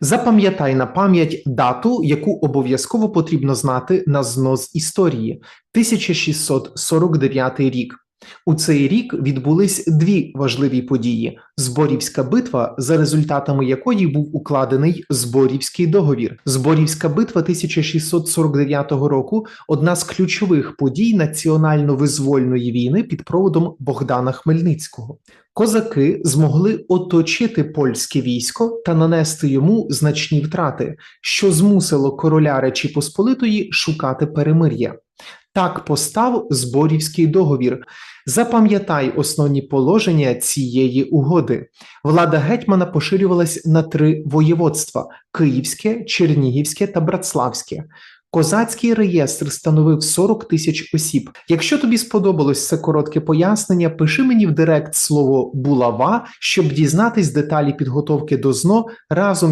Запам'ятай на пам'ять дату, яку обов'язково потрібно знати на знос історії 1649 рік. У цей рік відбулись дві важливі події: Зборівська битва, за результатами якої був укладений Зборівський договір. Зборівська битва 1649 року одна з ключових подій національно-визвольної війни під проводом Богдана Хмельницького. Козаки змогли оточити польське військо та нанести йому значні втрати, що змусило короля Речі Посполитої шукати перемир'я. Так постав Зборівський договір. Запам'ятай основні положення цієї угоди. Влада гетьмана поширювалась на три воєводства: Київське, Чернігівське та Братславське. Козацький реєстр становив 40 тисяч осіб. Якщо тобі сподобалось це коротке пояснення, пиши мені в директ слово булава, щоб дізнатись деталі підготовки до ЗНО разом